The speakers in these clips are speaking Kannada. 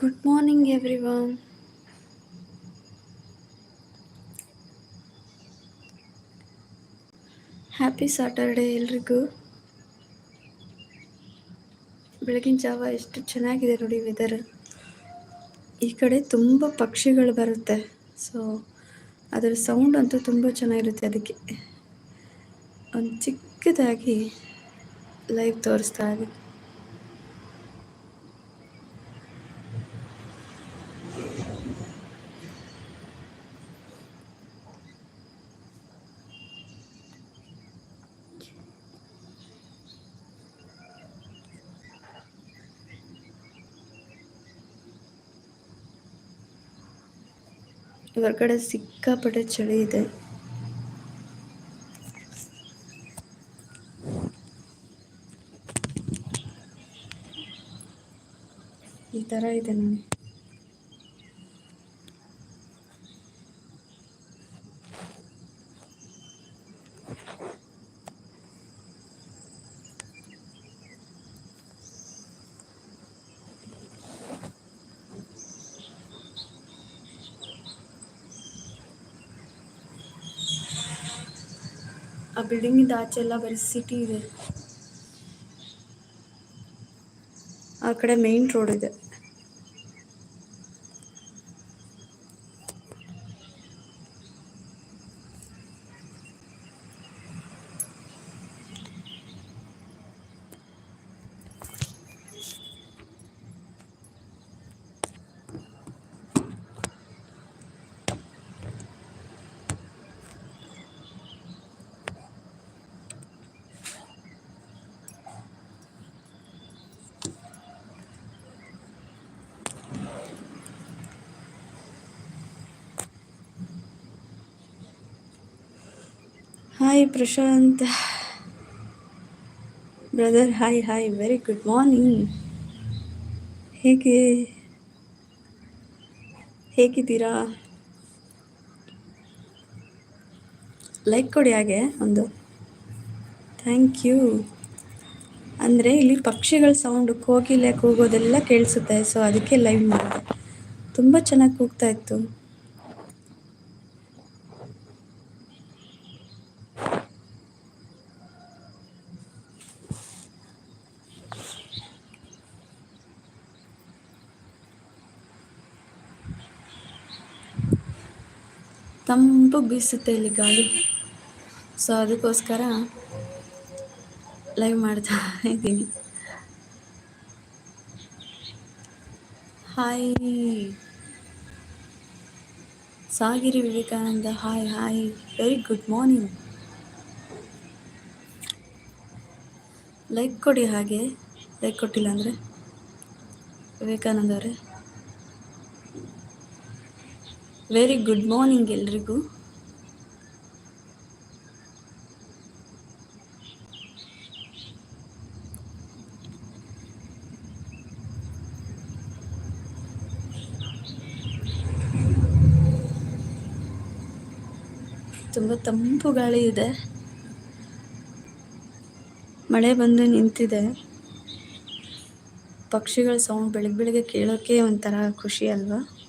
Good morning everyone happy Saturday ಎಲ್ರಿಗೂ. ಬೆಳಗಿನ ಜಾವ ಎಷ್ಟು ಚೆನ್ನಾಗಿದೆ ನೋಡಿ ವೆದರ್ ಈ ಕಡೆ ತುಂಬ ಪಕ್ಷಿಗಳು ಬರುತ್ತೆ. ಸೊ ಅದರ ಸೌಂಡ್ ಅಂತೂ ತುಂಬ ಚೆನ್ನಾಗಿರುತ್ತೆ ಅದಕ್ಕೆ. ಒಂದು ಚಿಕ್ಕದಾಗಿ ಲೈವ್ ತೋರಿಸ್ತಾ ಇದೆ. ಹೊರಗಡೆ ಸಿಕ್ಕಾಪಟ್ಟೆ ಚಳಿ ಇದೆ. ಈ ಥರ ಇದೆ ನೋಡಿ. ಆ ಬಿಲ್ಡಿಂಗಿಂದ ಆಚೆ ಎಲ್ಲ ಬರೀ ಸಿಟಿ ಇದೆ. ಆ ಕಡೆ ಮೇನ್ ರೋಡ್ ಇದೆ. Hi Prashant brother hi hi very good morning ಹೇಗೆ, ಹೇಗಿದ್ದೀರಾ? ಲೈಕ್ ಕೊಡಿ ಹಾಗೆ ಒಂದು. ಥ್ಯಾಂಕ್ ಯು ಅಂದರೆ ಇಲ್ಲಿ ಪಕ್ಷಿಗಳ ಸೌಂಡು ಕೋಗಿಲೆ ಕೂಗೋದೆಲ್ಲ ಕೇಳಿಸುತ್ತೆ. ಸೊ ಅದಕ್ಕೆ ಲೈವ್ ಮಾಡಿದೆ. ತುಂಬ ಚೆನ್ನಾಗಿ ಕೂಗ್ತಾ ಇತ್ತು. ತಂಪು ಬೀಸುತ್ತೆ ಇಲ್ಲಿ ಗಾಳಿ. ಸೊ ಅದಕ್ಕೋಸ್ಕರ ಲೈವ್ ಮಾಡ್ತಾ ಇದ್ದೀನಿ. Hi ಸಾಗಿರಿ Vivekananda. Hi hi very good morning like ಕೊಡಿ ಹಾಗೆ. ಲೈಕ್ ಕೊಟ್ಟಿಲ್ಲ ಅಂದರೆ ವಿವೇಕಾನಂದ ಅವರೇ. ವೆರಿ ಗುಡ್ ಮಾರ್ನಿಂಗ್ ಎಲ್ರಿಗೂ. ತುಂಬ ತಂಪು ಗಾಳಿ ಇದೆ. ಮಳೆ ಬಂದು ನಿಂತಿದೆ. ಪಕ್ಷಿಗಳ ಸೌಂಡ್ ಬೆಳಗ್ಗೆ ಬೆಳಗ್ಗೆ ಕೇಳೋಕ್ಕೆ ಒಂಥರ ಖುಷಿ ಅಲ್ವಾ?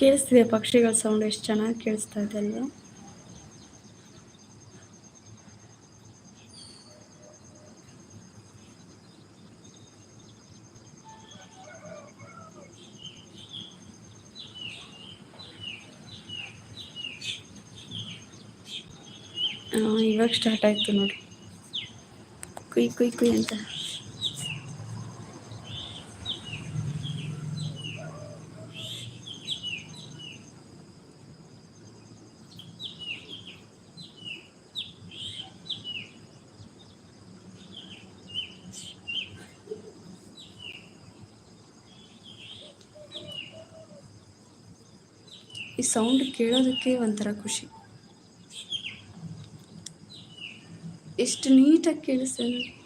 ಕೇಳಿಸ್ತಿದೆ, ಪಕ್ಷಿಗಳ ಸೌಂಡ್ ಎಷ್ಟು ಚೆನ್ನಾಗಿ ಕೇಳಿಸ್ತಾ ಇದೆ ಅಲ್ವಾ? ಇವಾಗ ಸ್ಟಾರ್ಟ್ ಆಯಿತು ನೋಡಿ. ಕುಯ್ ಕುಯ್ ಕುಯ್ ಅಂತ. ಈ ಸೌಂಡ್ ಕೇಳೋದಕ್ಕೆ ಒಂಥರ ಖುಷಿ. ಎಷ್ಟು ನೀಟಾಗಿ ಕೇಳಿಸ್ತದೆ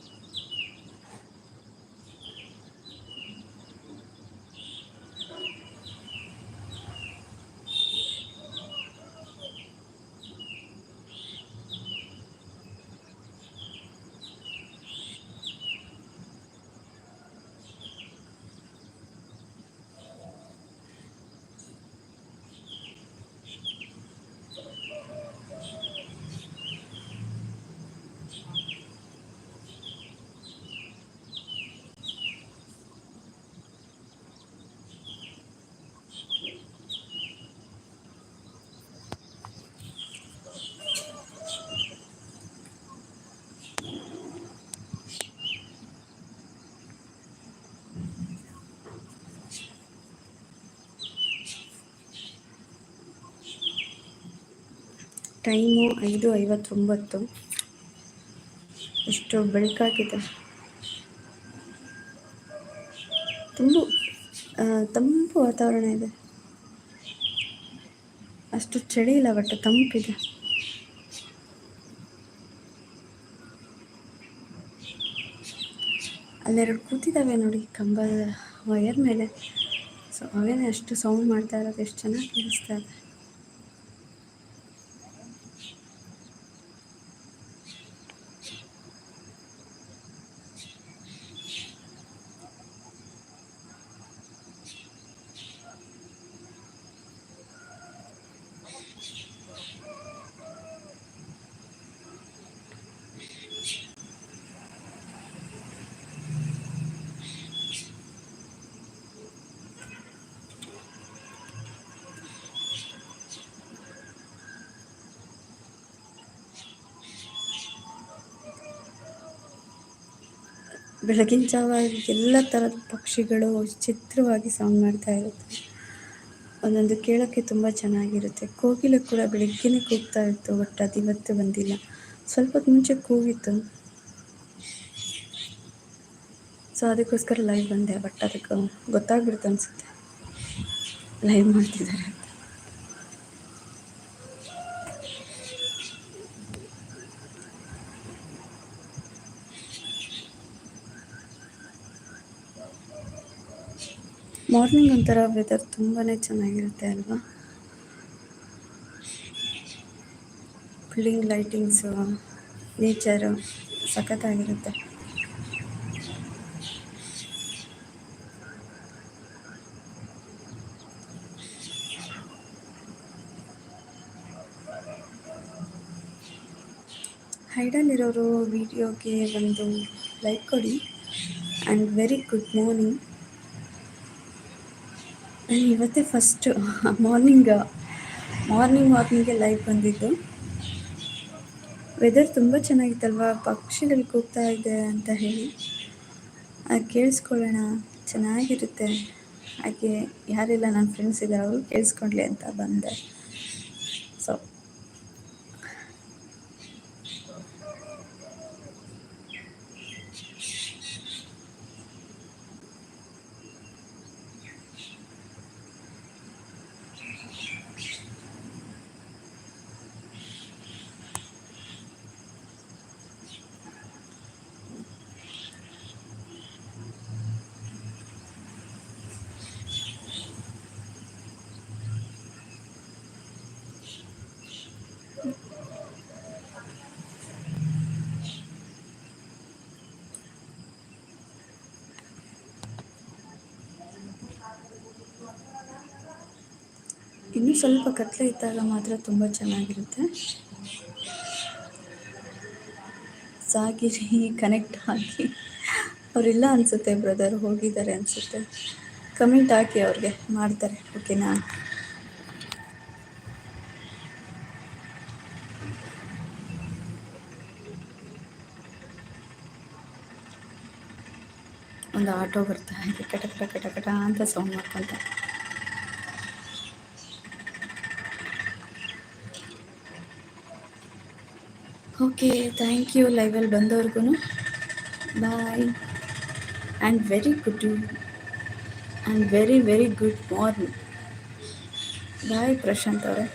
ಟೈಮು ಐದು ಐವತ್ತೊಂಬತ್ತು. ಎಷ್ಟು ಬೆಳಕಾಗಿದೆ. ತುಂಬ ತಂಪು ವಾತಾವರಣ ಇದೆ. ಅಷ್ಟು ಚಳಿ ಇಲ್ಲ ಬಟ್ ತಂಪಿದೆ. ಅಲ್ಲೆರಡು ಕೂತಿದ್ದಾವೆ ನೋಡಿ, ಕಂಬದ ವಯರ್ ಮೇಲೆ. ಸೊ ಅವೇನೇ ಅಷ್ಟು ಸೌಂಡ್ ಮಾಡ್ತಾ ಇರೋದು, ಎಷ್ಟು ಚೆನ್ನಾಗಿ ಕೇಳಿಸ್ತಾ ಇದೆ. ಬೆಳಗಿನ ಜಾವ ಎಲ್ಲ ಥರದ ಪಕ್ಷಿಗಳು ವಿಚಿತ್ರವಾಗಿ ಸೌಂಡ್ ಮಾಡ್ತಾ ಇರುತ್ತೆ. ಒಂದೊಂದು ಕೇಳೋಕ್ಕೆ ತುಂಬ ಚೆನ್ನಾಗಿರುತ್ತೆ. ಕೋಗಿಲೆ ಕೂಡ ಬೆಳಗ್ಗೆನೇ ಕೂಗ್ತಾ ಇತ್ತು ಬಟ್ ಅದು ಇವತ್ತು ಬಂದಿಲ್ಲ. ಸ್ವಲ್ಪ ಹೊತ್ತು ಮುಂಚೆ ಕೂಗಿತ್ತು. ಸೊ ಅದಕ್ಕೋಸ್ಕರ ಲೈವ್ ಬಂದೆ ಬಟ್ ಅದಕ್ಕೆ ಗೊತ್ತಾಗ್ಬಿಡ್ತು ಅನಿಸುತ್ತೆ. ಲೈವ್ ಮಾಡ್ತಿದ್ದಾರೆ ಮಾರ್ನಿಂಗ್ ಒಂಥರ ವೆದರ್ ತುಂಬಾ ಚೆನ್ನಾಗಿರುತ್ತೆ ಅಲ್ವಾ? ಬಿಲ್ಡಿಂಗ್ ಲೈಟಿಂಗ್ಸು ನೇಚರು ಸಖತ್ತಾಗಿರುತ್ತೆ. ಹೈಡಲ್ಲಿರೋರು ವಿಡಿಯೋಗೆ ಒಂದು ಲೈಕ್ ಕೊಡಿ. ಆ್ಯಂಡ್ ವೆರಿ ಗುಡ್ ಮಾರ್ನಿಂಗ್ ಇವತ್ತೇ ಫಸ್ಟು ಮಾರ್ನಿಂಗ್ ಮಾರ್ನಿಂಗ್ ವಾಕಿಂಗ್ಗೆ ಲೈವ್ ಬಂದಿದ್ದು. ವೆದರ್ ತುಂಬ ಚೆನ್ನಾಗಿತ್ತಲ್ವ? ಪಕ್ಷಿಗಳು ಕೂಗ್ತಾ ಇದೆ ಅಂತ ಹೇಳಿ. ಅದು ಕೇಳಿಸ್ಕೊಳ್ಳೋಣ. ಚೆನ್ನಾಗಿರುತ್ತೆ. ಹಾಗೆ ಯಾರೆಲ್ಲ ನನ್ನ ಫ್ರೆಂಡ್ಸ್ ಇದ್ದಾರೆ ಅವರು ಕೇಳಿಸ್ಕೊಳ್ಳಿ ಅಂತ ಬಂದೆ. ಇನ್ನೂ ಸ್ವಲ್ಪ ಕತ್ಲೆ ಇದ್ದಾಗ ಮಾತ್ರ ತುಂಬ ಚೆನ್ನಾಗಿರುತ್ತೆ. ಸಾಗಿರಿ ಕನೆಕ್ಟ್ ಆಗಿ ಅವರಿಲ್ಲ ಅನಿಸುತ್ತೆ, ಬ್ರದರ್ ಹೋಗಿದ್ದಾರೆ ಅನಿಸುತ್ತೆ. ಕಮೆಂಟ್ ಹಾಕಿ ಅವ್ರಿಗೆ ಮಾಡ್ತಾರೆ, ಓಕೆನಾ? ಒಂದು ಆಟೋ ಬರ್ತಾ ಇದೆ ಕಟ ಕಟ ಅಂತ ಸೌಂಡ್ ಮಾಡ್ಕೊಂತ. ಓಕೆ ಥ್ಯಾಂಕ್ ಯು ಲೈವಲ್ಲಿ ಬಂದವ್ರಿಗೂ bye and very good and very very good morning bye Prashant ಅವರೇ